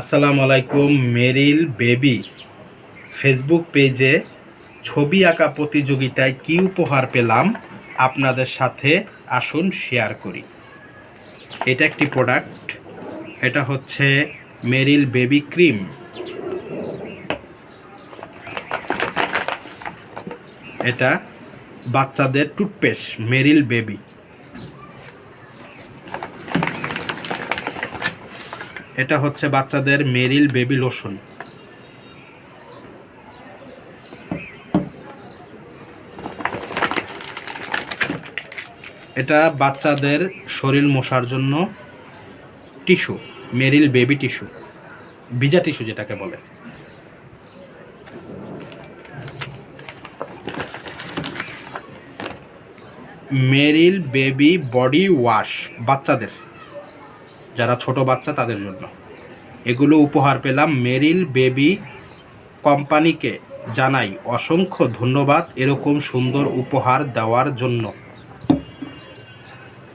আসসালামু আলাইকুম, মেরিল baby. Facebook পেজে ছবি আঁকা প্রতিযোগিতায় কী উপহার পেলাম আপনাদের সাথে আসুন শেয়ার করি। এটা একটি প্রোডাক্ট, এটা হচ্ছে মেরিল বেবি ক্রিম। এটা বাচ্চাদের টুথপেস্ট, মেরিল বেবি। এটা হচ্ছে বাচ্চাদের মেরিল বেবি লোশন। এটা বাচ্চাদের শরীর মশার জন্য টিস্যু, মেরিল বেবি টিস্যু, ভিজা টিস্যু যেটাকে বলে। মেরিল বেবি বডি ওয়াশ বাচ্চাদের। যারা ছোট বাচ্চা তাদের জন্য। এগুলো উপহার পেলাম মেরিল বেবি কোম্পানিকে জানাই অসংখ্য ধন্যবাদ এরকম সুন্দর উপহার দেওয়ার জন্য।